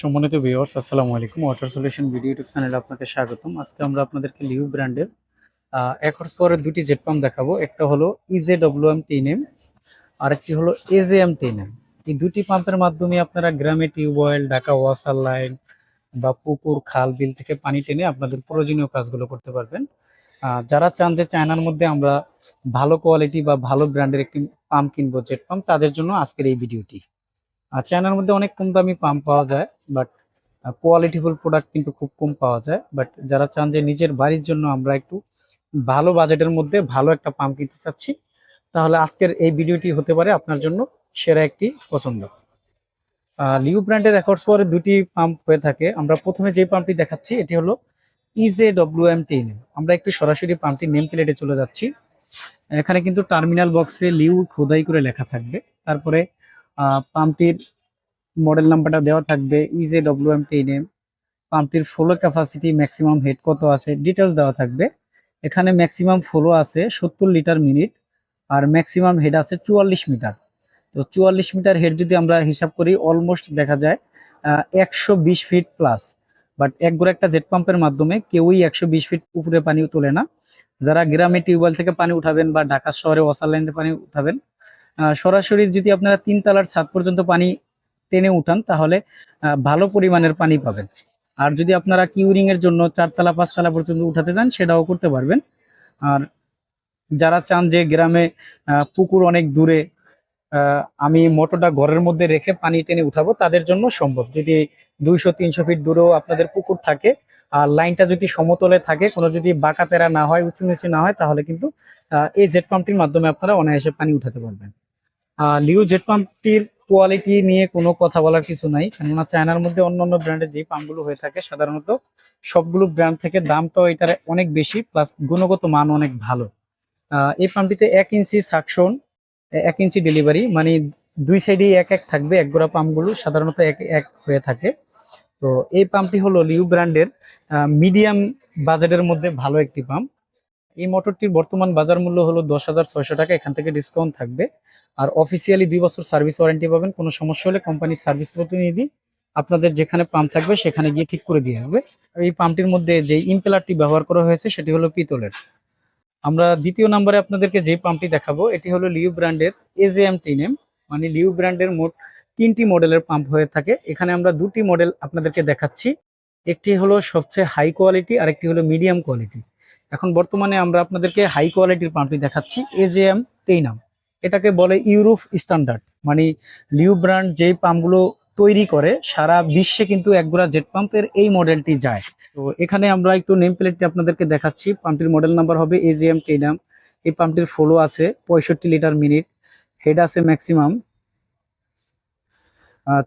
সম্মানিত ভিউয়ার্স আসসালামু আলাইকুম। ওয়াটার সলিউশন ভিডিও ইউটিউব চ্যানেলে আপনাকে স্বাগতম। আজকে আমরা আপনাদেরকে লিউ ব্র্যান্ডের এক হর্স দুটি জেট পাম্প দেখাবো। একটা হলো E J W M ten M আরেকটি হলো এজে এম টেন এম এই দুটি পাম্পের মাধ্যমে আপনারা গ্রামে টিউবওয়েল ঢাকা ওয়াসার লাইন বা পুকুর, খাল, বিল থেকে পানি টেনে আপনাদের প্রয়োজনীয় কাজগুলো করতে পারবেন। যারা চান যে চায়নার মধ্যে আমরা ভালো কোয়ালিটি বা ভালো ব্র্যান্ডের একটি পাম্প কিনবো জেট পাম্প তাদের জন্য আজকের এই ভিডিওটি আর চায়নার মধ্যে অনেক কম দামি পাম্প পাওয়া যায় বাট কোয়ালিটিফুল প্রোডাক্ট কিন্তু খুব কম পাওয়া যায়। বাট যারা চান যে নিজের বাড়ির জন্য আমরা একটু ভালো বাজেটের মধ্যে ভালো একটা পাম্প কিনতে চাচ্ছি, তাহলে আজকের এই ভিডিওটি হতে পারে আপনার জন্য সেরা একটি পছন্দ। লিউ ব্র্যান্ডের রেকর্ডস পরে দুটি পাম্প হয়ে থাকে। আমরা প্রথমে যে পাম্পটি দেখাচ্ছি, এটি হলো ইজে ডব্লিউ এম টেন আমরা একটু সরাসরি পাম্পটির নেম প্লেটে চলে যাচ্ছি। এখানে কিন্তু টার্মিনাল বক্সে লিউ খোদাই করে লেখা থাকবে। তারপরে পাম্পটির মডেল নাম্বারটা দেওয়া থাকবে E J W M ten M পাম্পটির flow capacity maximum head কত আছে ডিটেলস দেওয়া থাকবে। এখানে ম্যাক্সিমাম ফ্লো আছে, সত্তর লিটার মিনিট আর ম্যাক্সিমাম হেড আছে চুয়াল্লিশ মিটার তো চুয়াল্লিশ মিটার হেড যদি আমরা হিসাব করি অলমোস্ট দেখা যায় একশো বিশ ফিট প্লাস বাট এক গোড়া একটা জেট পাম্পের মাধ্যমে কেউই একশো বিশ ফিট উপরে পানি তোলে না। যারা গ্রামে টিউবওয়েল থেকে পানি উঠাবেন বা ঢাকা শহরে ওয়াসার লাইন পানি উঠাবেন সরাসরি যদি আপনারা তিন তলার ছাদ পর্যন্ত পানি টেনে উঠান, তাহলে ভালো পরিমাণের পানি পাবেন। আর যদি আপনারা কিউরিং এর জন্য চারতলা, পাঁচতলা পর্যন্ত উঠাতে চান, সেটাও করতে পারবেন। আর যারা চান যে গ্রামে পুকুর অনেক দূরে আমি মোটরটা ঘরের মধ্যে রেখে পানি টেনে উঠাবো, তাদের জন্য সম্ভব। যদি দুইশো, তিনশো ফিট দূরেও আপনাদের পুকুর থাকে, আর লাইনটা যদি সমতলে থাকে, কোনো যদি বাঁকা তেরা না হয়, উঁচু নিচু না হয়, তাহলে কিন্তু এই জেট পাম্পটির মাধ্যমে আপনারা অনায়াসে পানি উঠাতে পারবেন। লিও জেট পাম্পটির কোয়ালিটি নিয়ে কোনো কথা বলার কিছু নাই। কেননা চায়নার মধ্যে অন্যান্য ব্র্যান্ডের যে পাম্পগুলো হয়ে থাকে, সাধারণত সবগুলো ব্র্যান্ড থেকে দামটাও এটার অনেক বেশি প্লাস গুণগত মান অনেক ভালো। এই পাম্পটিতে এক ইঞ্চি সাকশন এক ইঞ্চি ডেলিভারি মানে দুই সাইডেই এক এক থাকবে, এক গোড়া পাম্পগুলো সাধারণত এক এক হয়ে থাকে। তো এই পাম্পটি হলো লিউ ব্র্যান্ডের মিডিয়াম বাজেটের মধ্যে ভালো একটি পাম্প এই মোটরটির বর্তমান বাজার মূল্য হলো দশ হাজার ছয়শো টাকা, এখান থেকে ডিসকাউন্ট থাকবে। আর অফিসিয়ালি দুই বছর সার্ভিস ওয়ারেন্টি পাবেন, কোনো সমস্যা হলে কোম্পানির সার্ভিস প্রতিনিধি আপনাদের যেখানে পাম্প থাকবে সেখানে গিয়ে ঠিক করে দিয়ে আসবে। আর এই পাম্পটির মধ্যে যে ইম্পেলারটি ব্যবহার করা হয়েছে সেটি হলো পিতলের। আমরা দ্বিতীয় নম্বরে আপনাদেরকে যে পাম্পটি দেখাবো, এটি হলো লিউ ব্র্যান্ডের এজেএম টিনএম মানে লিউ ব্র্যান্ডের মোট তিনটি মডেলের পাম্প হয়ে থাকে। এখানে আমরা দুটি মডেল আপনাদেরকে দেখাচ্ছি। একটি হলো সবচেয়ে হাই কোয়ালিটি আর একটি হলো মিডিয়াম কোয়ালিটি এখন বর্তমানে আমরা আপনাদেরকে হাই কোয়ালিটির পাম্পটি দেখাচ্ছি A J M ten M এটাকে বলে ইউরোপ স্ট্যান্ডার্ড মানে লিউ ব্র্যান্ড যেই পাম্পগুলো তৈরি করে, সারা বিশ্বে কিন্তু একগুড়া জেট পাম্পের এই মডেলটি যায়। তো এখানে আমরা একটু নেম প্লেটটি আপনাদেরকে দেখাচ্ছি। পাম্পটির মডেল নাম্বার হবে A G M ten M এই পাম্পটির ফ্লো আছে পঁয়ষট্টি লিটার মিনিট হেড আছে ম্যাক্সিমাম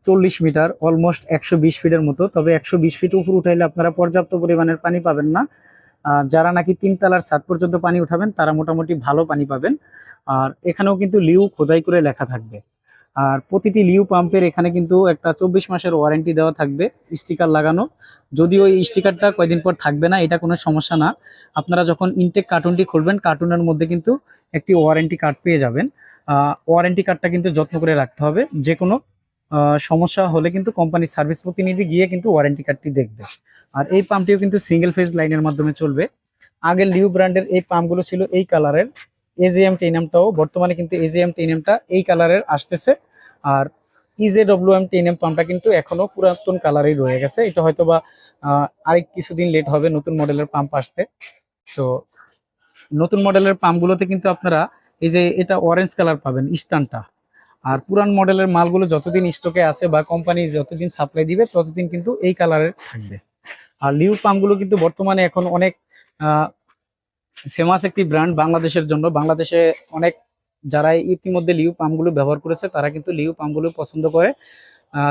চল্লিশ মিটার অলমোস্ট একশো বিশ ফিটের মতো। তবে একশো বিশ ফিট উপর উঠাইলে আপনারা পর্যাপ্ত পরিমাণের পানি পাবেন না। যারা নাকি তিনতলার ছাদ পর্যন্ত পানি উঠাবেন, তারা মোটামুটি ভালো পানি পাবেন। আর এখানেও কিন্তু লিউ খোদাই করে লেখা থাকবে। আর প্রতিটি লিউ পাম্পের এখানে কিন্তু একটা চব্বিশ মাসের ওয়ারেন্টি দেওয়া থাকবে, স্টিকার লাগানো। যদিও এই স্টিকারটা কয়দিন পর থাকবে না, এটা কোনো সমস্যা না। আপনারা যখন ইনটেক কার্টুনটি খুলবেন, কার্টুনের মধ্যে কিন্তু একটি ওয়ারেন্টি কার্ড পেয়ে যাবেন। ওয়ারেন্টি কার্ডটা কিন্তু যত্ন করে রাখতে হবে। যে কোনো সমস্যা হলে কিন্তু কোম্পানির সার্ভিস প্রতিনিধি গিয়ে কিন্তু ওয়ারেন্টি কার্ডটি দেখবে। আর এই পাম্পটিও কিন্তু সিঙ্গেল ফেজ লাইনের মাধ্যমে চলবে। আগে লিউ ব্র্যান্ডের এই পাম্পগুলো ছিল এই কালারের এজিএম টেনএমটাও বর্তমানে কিন্তু এজিএম টেনএমটা এই কালারের আসতেছে। আর ইজে ডব্লিউ এম টেনএম পাম্পটা কিন্তু এখনও পুরাতন কালারেই রয়ে গেছে। এটা হয়তো বা আরেক কিছুদিন লেট হবে নতুন মডেলের পাম্প আসতে। তো, নতুন মডেলের পাম্পগুলোতে কিন্তু আপনারা এই যে এটা অরেঞ্জ কালার পাবেন স্টানটা আর পুরান মডেলের মালগুলো যতদিন স্টকে আছে বা কোম্পানি যতদিন সাপ্লাই দিবে, ততদিন কিন্তু এই কালারের থাকবে। আর লিউ পাম্পগুলো কিন্তু বর্তমানে এখন অনেক ফেমাস একটি ব্র্যান্ড বাংলাদেশের জন্য। বাংলাদেশে অনেক যারা ইতিমধ্যে লিউ পাম্পগুলো ব্যবহার করেছে, তারা কিন্তু লিউ পাম্পগুলো পছন্দ করে।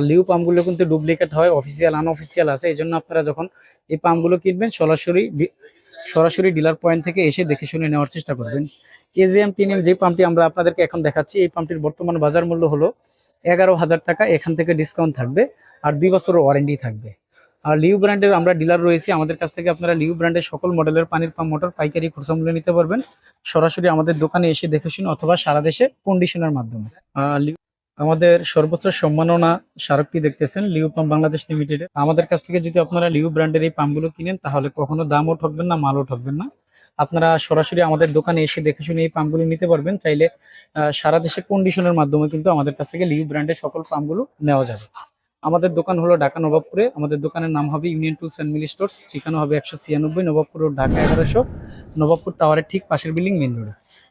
লিউ পাম্পগুলো কিন্তু ডুপ্লিকেট হয় অফিসিয়াল আনঅফিসিয়াল আছে। এই জন্য আপনারা যখন এই পাম্পগুলো কিনবেন, সরাসরি সরাসরি ডিলার পয়েন্ট থেকে এসে দেখে শুনে নেওয়ার চেষ্টা করবেন। এজিএম টিএনএম যে পাম্পটি আমরা আপনাদেরকে এখন দেখাচ্ছি, এই পাম্পটির বর্তমান বাজার মূল্য হলো এগারো হাজার টাকা। এখান থেকে ডিসকাউন্ট থাকবে আর দুই বছরের ওয়ারেন্টি থাকবে। আর লিউ ব্র্যান্ডের আমরা ডিলার রয়েছি, আমাদের কাছ থেকে আপনারা লিউ ব্র্যান্ডের সকল মডেলের পানির পাম্প মোটর পাইকারি খরচা মূল্যে নিতে পারবেন। সরাসরি আমাদের দোকানে এসে দেখে শুনে অথবা সারা দেশে কন্ডিশনের মাধ্যমে। আমাদের সর্বোচ্চ সম্মাননা স্মারকটি দেখতেছেন লিউ পাম্প বাংলাদেশ লিমিটেড। আমাদের কাছ থেকে যদি আপনারা লিউ ব্র্যান্ডের এই পাম্পগুলো কিনেন, তাহলে কখনো দামও ঠকবেন না, মালও ঠকবেন না। আপনারা সরাসরি আমাদের দোকানে এসে দেখে শুনে এই পাম্পগুলো নিতে পারবেন। চাইলে সারা দেশে কন্ডিশনের মাধ্যমে কিন্তু আমাদের কাছ থেকে লিউ ব্র্যান্ডের সকল পাম্পগুলো নেওয়া যাবে। আমাদের দোকান হলো ঢাকা নবাবপুরে। আমাদের দোকানের নাম হবে union tools and Mili stores ঠিকানা হবে একশো ছিয়ানব্বই নবাবপুর রোড, ঢাকা এগারোশো। নবাবপুর টাওয়ারের ঠিক পাশের বিল্ডিং মেন রোডে।